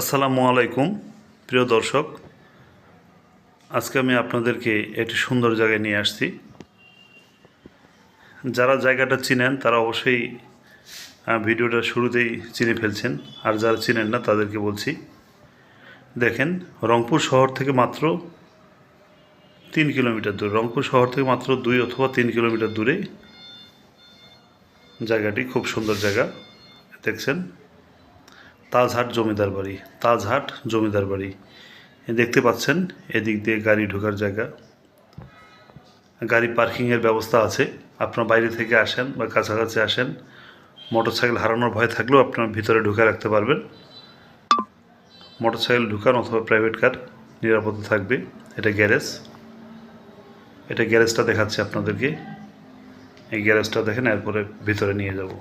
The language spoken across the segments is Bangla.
আসসালামু আলাইকুম, প্রিয় দর্শক। আজকে আমি আপনাদেরকে একটি সুন্দর জায়গায় নিয়ে আসছি। যারা জায়গাটা চিনেন, তারা অবশ্যই ভিডিওটা শুরুতেই চিনে ফেলছেন। আর যারা চিনেন না, তাদেরকে বলছি, দেখেন, রংপুর শহর থেকে মাত্র তিন কিলোমিটার দূরে, রংপুর শহর থেকে মাত্র দুই অথবা তিন কিলোমিটার দূরে জায়গাটি খুব সুন্দর জায়গা, দেখছেন। তাজহাট জমিদার বাড়ি, তাজহাট জমিদার বাড়ি। দেখতে পাচ্ছেন, এদিক দিয়ে গাড়ি ঢোকার জায়গা। গাড়ি পার্কিংয়ের ব্যবস্থা আছে, আপনার বাইরে থেকে আসেন বা কাছাকাছি আসেন। মোটরসাইকেল হারানোর ভয় থাকলেও আপনার ভিতরে ঢুকে রাখতে পারবেন। মোটরসাইকেল ঢুকান অথবা প্রাইভেট কার নিরাপদ থাকবে, এটা গ্যারেজ। এটা গ্যারেজটা দেখাচ্ছে আপনাদেরকে। এই গ্যারেজটা দেখেন, এরপরে ভিতরে নিয়ে যাব।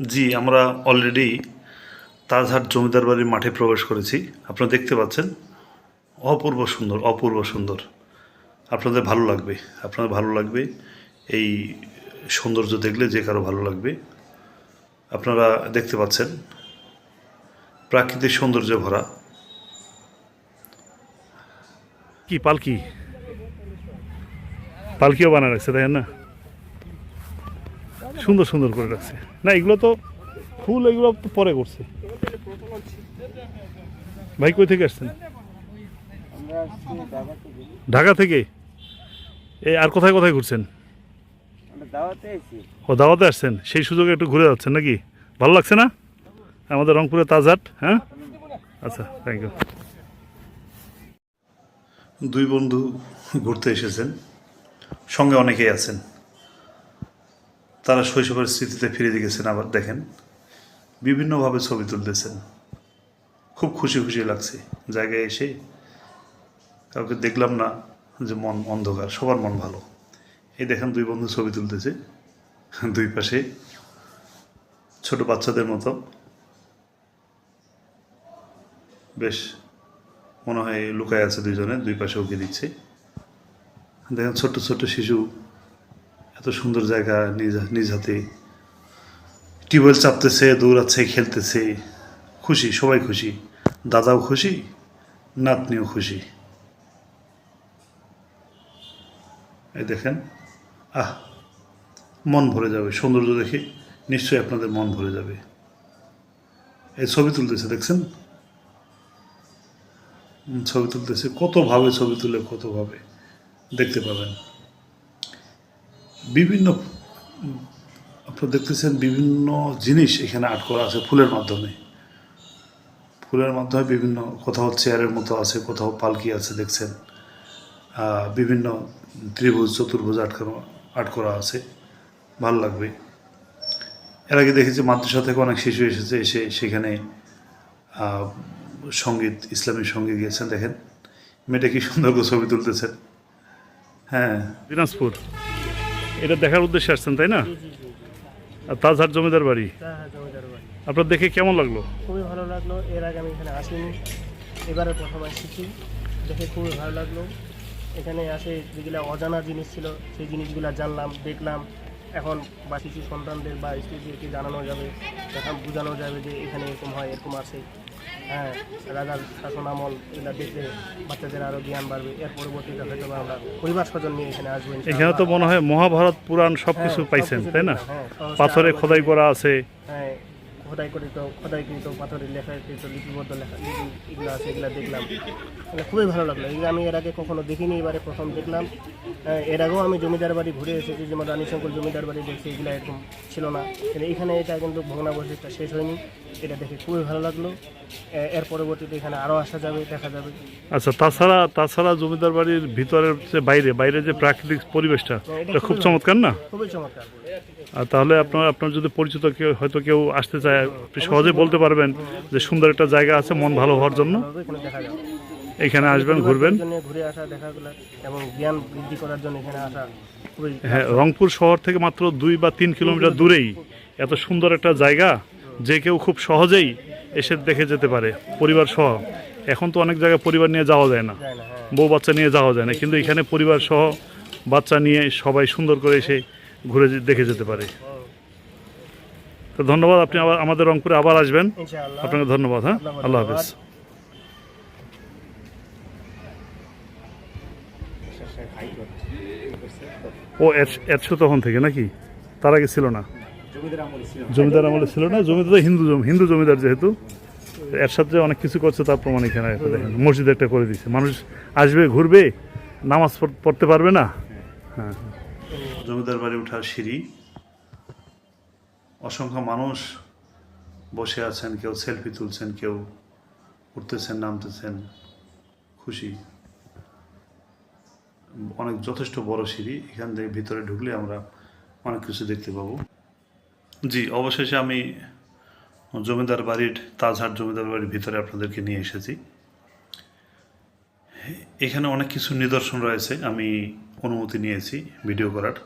জি, আমরা অলরেডি তাজহাট জমিদার বাড়ির মাঠে প্রবেশ করেছি। আপনারা দেখতে পাচ্ছেন, অপূর্ব সুন্দর অপূর্ব সুন্দর। আপনাদের ভালো লাগবে, আপনাদের ভালো লাগবে, এই সৌন্দর্য দেখলে যে কারও ভালো লাগবে। আপনারা দেখতে পাচ্ছেন, প্রাকৃতিক সৌন্দর্যে ভরা। কি, পালকি? পালকিও বানা রাখছে, তাই না? সুন্দর সুন্দর করে রাখছে। না, এগুলো তো ফুল, এগুলো তো পরে করছে। ভাই, কই থেকে আসছেন? ঢাকা থেকে? এই আর কোথায় কোথায় ঘুরছেন? ও, দাওয়াতে আসছেন? সেই সুযোগে একটু ঘুরে যাচ্ছেন নাকি? ভালো লাগছে না? আমাদের রংপুরে তাজহাট হ্যাঁ? আচ্ছা থ্যাংক ইউ দুই বন্ধু ঘুরতে এসেছেন। সঙ্গে অনেকেই আছেন। তারা শৈশবের স্মৃতিতে ফিরে গেছেন, আবার দেখেন, বিভিন্নভাবে ছবি তুলতেছেন। খুব খুশি খুশি লাগছে জায়গায় এসে। কাউকে দেখলাম না যে মন অন্ধকার, সবার মন ভালো। এই দেখেন দুই বন্ধু ছবি তুলতেছে, দুই পাশে ছোট বাচ্চাদের মতো। বেশ, মনে হয় লুকায় আছে দুইজনে, দুই পাশে উঁকি দিচ্ছে। দেখেন ছোট্ট ছোট্ট শিশু এত সুন্দর জায়গা নিজ নিজ হাতে। টিউবওয়েল চাপতেছে, দৌড়াচ্ছে, খেলতেছে। খুশি, সবাই খুশি। দাদাও খুশি, নাতনিও খুশি। এই দেখেন, আহ, মন ভরে যাবে। সৌন্দর্য দেখে নিশ্চয়ই আপনাদের মন ভরে যাবে। এই ছবি তুলতেছে, দেখছেন? ছবি তুলতেছে। কতভাবে ছবি তুলে কতভাবে দেখতে পাবেন। বিভিন্ন আপনারা দেখতেছেন বিভিন্ন জিনিস এখানে আর্ট করা আছে ফুলের মাধ্যমে। ফুলের মাধ্যমে বিভিন্ন, কোথাও চেয়ারের মতো আছে, কোথাও পালকি আছে, দেখছেন। বিভিন্ন ত্রিভুজ, চতুর্ভুজ আর্ট করা আর্ট করা আছে। ভালো লাগবে। এর আগে দেখেছি মাদ্রাসা থেকে অনেক শিশু এসেছে, এসে সেখানে সংগীত, ইসলামী সংগীত গিয়েছেন, দেখেন। মেয়েটা কি সুন্দর ছবি তুলতেছেন। হ্যাঁ। দিনাজপুর। এটা দেখার উদ্দেশ্যে আসছেন তাই না? আর তাজহাট জমিদার বাড়ি? হ্যাঁ জমিদার বাড়ি। আপনার দেখে কেমন লাগল? খুবই ভালো লাগল। এর আগে আমি এখানে আসিনি। এবারে প্রথম আসছি দেখে খুবই ভালো লাগল। এখানে আসে যেগুলো অজানা জিনিস ছিল সেই জিনিসগুলো জানলাম দেখলাম। এখন বা শিশু সন্তানদের বা স্ত্রীদেরকে জানানো যাবে এখন বোঝানো যাবে যে এখানে এরকম হয় এরকম আছে। হ্যাঁ রাজার শাসন আমল এগুলো দেখলে বাচ্চাদের আরও জ্ঞান বাড়বে। এর পরবর্তীতে হয়তো আমরা পরিবার স্বজন নিয়ে এখানে আসবেন এখানে তো মনে হয় মহাভারত পুরাণ সব কিছু হ্যাঁ, পাইছেন তাই না? হ্যাঁ, পাথরে খোদাই করা আছে। হ্যাঁ খোদাই করিত খোদাই করিত পাথরের লেখা করিত লিপিবদ্ধ লেখা এগুলো আছে এগুলো দেখলাম। মানে খুবই ভালো লাগল। এগুলো আমি এর আগে কখনো দেখিনি এবারে প্রথম দেখলাম। হ্যাঁ, এর আগেও আমি জমিদার বাড়ি ঘুরে এসেছি যেমন রানীশঙ্কর জমিদার বাড়ি দেখছি এগুলো এরকম ছিল না। কিন্তু এখানে এটা কিন্তু ভগ্নাবশেষটা শেষ হয়নি। এটা দেখে খুবই ভালো লাগল। এর পরবর্তীতে এখানে আরও আসা যাবে দেখা যাবে। আচ্ছা তাছাড়া তাছাড়া জমিদার বাড়ির ভিতরের যে বাইরে বাইরে যে প্রাকৃতিক পরিবেশটা এটা খুব চমৎকার না? খুবই চমৎকার। আর তাহলে আপনার আপনার যদি পরিচিত কেউ হয়তো কেউ আসতে চায় সহজে বলতে পারবেন যে সুন্দর একটা জায়গা আছে, মন ভালো হওয়ার জন্য। এখানে আসবেন, ঘুরবেন। হ্যাঁ রংপুর শহর থেকে মাত্র দুই বা তিন কিলোমিটার দূরেই এত সুন্দর একটা জায়গা, যে কেউ খুব সহজেই এসে দেখে যেতে পারে, পরিবার সহ। এখন তো অনেক জায়গায় পরিবার নিয়ে যাওয়া যায় না। হ্যাঁ বউ বাচ্চা নিয়ে যাওয়া যায় না, কিন্তু এখানে পরিবার সহ বাচ্চা নিয়ে সবাই সুন্দর করে এসে ঘুরে দেখে যেতে পারে। তো ধন্যবাদ আপনি আবার আমাদের রংপুরে আবার আসবেন। আপনাকে ধন্যবাদ হ্যাঁ? আল্লাহ। হাফিজ। ও একশো তখন থেকে নাকি? তার আগে ছিল না। জমিদার আমলে ছিল না। জমিদার হিন্দু জমি হিন্দু জমিদার যেহেতু। একসাথে অনেক কিছু করছে তার প্রমাণ এখানে একটা দেখেন। মসজিদ একটা করে দিচ্ছে মানুষ আসবে ঘুরবে নামাজ পড়তে পারবে না? হ্যাঁ। জমিদার বাড়ি ওঠার সিঁড়ি অসংখ্য মানুষ বসে আছেন, কেউ সেলফি তুলছেন, কেউ উঠতেছেন, নামতেছেন। খুশি। অনেক যথেষ্ট বড় সিঁড়ি, এখান থেকে ভিতরে ঢুকলে আমরা অনেক কিছু দেখতে পাবো। জি, অবশেষে আমি জমিদার বাড়ির, তাজহাট জমিদার বাড়ির ভিতরে আপনাদেরকে নিয়ে এসেছি। এখানে অনেক কিছু নিদর্শন রয়েছে, আমি অনুমতি নিয়েছি ভিডিও করার।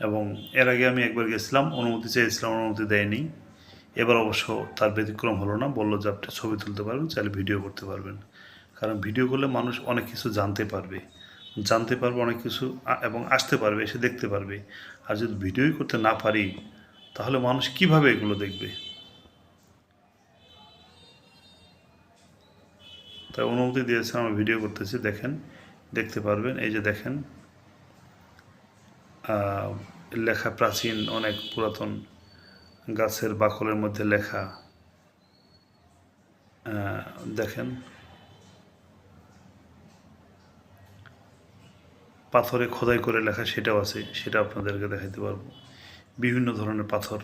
এবং এর আগে আমি একবার গেছিলাম, অনুমতি চেয়েছিলাম অনুমতি দেয়নি। এবার অবশ্য তার ব্যতিক্রম হলো না, বলল যে আপনি ছবি তুলতে পারবেন, চাইলে ভিডিও করতে পারবেন। কারণ ভিডিও করলে মানুষ অনেক কিছু জানতে পারবে। জানতে পারবে অনেক কিছু এবং আসতে পারবে, এসে দেখতে পারবে। আর যদি ভিডিওই করতে না পারি, তাহলে মানুষ কীভাবে এগুলো দেখবে? তাই অনুমতি দিয়েছে আমি ভিডিও করতেছি, দেখেন, দেখতে পারবেন। এই যে দেখেন লেখা প্রাচীন অনেক পুরাতন গাছের বাকলের মধ্যে লেখা দেখেন। পাথরে খোদাই করে লেখা সেটাও আছে, সেটা আপনাদেরকে দেখাইতে পারব। বিভিন্ন ধরনের পাথর,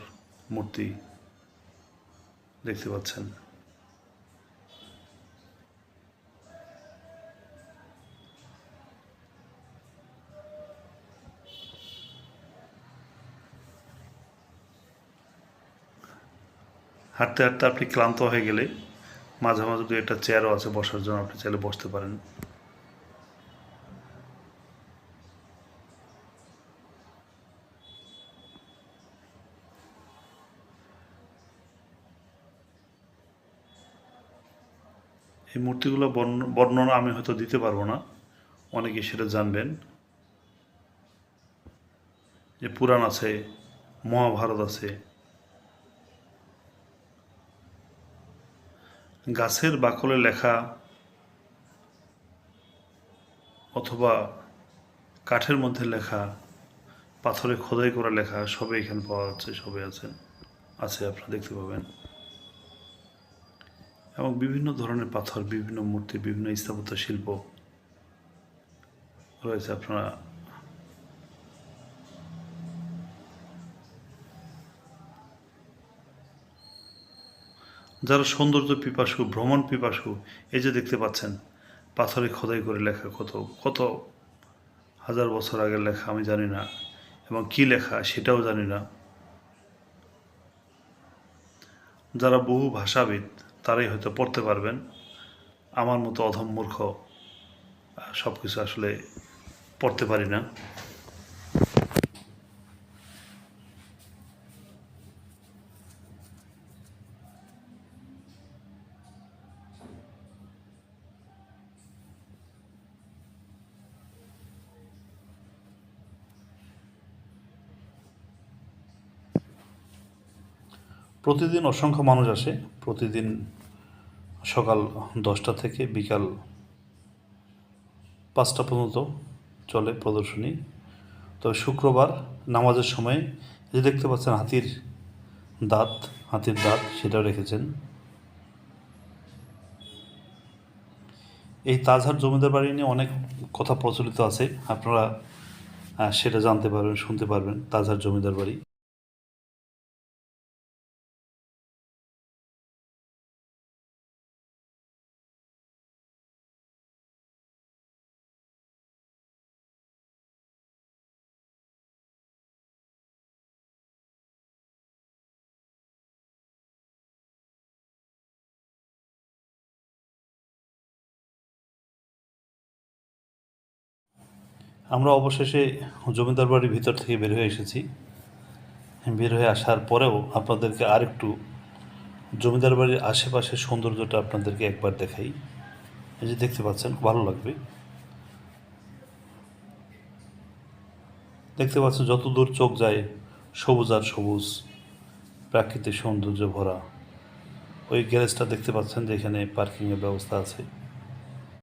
মূর্তি দেখতে পাচ্ছেন। হাঁটতে হাঁটতে আপনি ক্লান্ত হয়ে গেলে মাঝে মাঝে দু একটা চেয়ারও আছে বসার জন্য আপনি চাইলে বসতে পারেন। এই মূর্তিগুলো বর্ণ- বর্ণনা আমি হয়তো দিতে পারব না, অনেকে সেটা জানবেন। যে পুরাণ আছে, মহাভারত আছে গাছের বাকলে লেখা অথবা কাঠের মধ্যে লেখা, পাথরে খোদাই করা লেখা সবই এখানে পাওয়া যাচ্ছে সবই আছেন আছে, আপনারা দেখতে পাবেন। এবং বিভিন্ন ধরনের পাথর, বিভিন্ন মূর্তি, বিভিন্ন স্থাপত্য শিল্প রয়েছে, আপনারা যারা সৌন্দর্য পিপাসু, ভ্রমণ পিপাসু, এই যে দেখতে পাচ্ছেন, পাথরে খোদাই করে লেখা কত কত হাজার বছর আগের লেখা আমি জানি না, এবং কি লেখা সেটাও জানি না। যারা বহু ভাষাবিদ, তারাই হয়তো পড়তে পারবেন। আমার মতো অধম মূর্খ সব কিছু আসলে পড়তে পারি না। প্রতিদিন অসংখ্য মানুষ আসে। প্রতিদিন সকাল দশটা থেকে বিকাল পাঁচটা পর্যন্ত চলে প্রদর্শনী। তবে শুক্রবার নামাজের সময় যে দেখতে পাচ্ছেন হাতির দাঁত হাতির দাঁত সেটাও রেখেছেন। এই তাজহার জমিদার বাড়ি নিয়ে অনেক কথা প্রচলিত আছে। আপনারা সেটা জানতে পারবেন, শুনতে পারবেন তাজহার জমিদার বাড়ি। আমরা অবশেষে জমিদার বাড়ির ভিতর থেকে বের হয়ে এসেছি। বের হয়ে আসার পরেও আপনাদেরকে আরেকটু জমিদার বাড়ির আশেপাশের সৌন্দর্যটা আপনাদেরকে একবার দেখাই। এই যে দেখতে পাচ্ছেন ভালো লাগবে। দেখতে পাচ্ছেন, যত দূর চোখ যায়, সবুজ আর সবুজ, প্রাকৃতিক সৌন্দর্য ভরা। ওই গ্যারেজটা দেখতে পাচ্ছেন যে এখানে পার্কিংয়ের ব্যবস্থা আছে।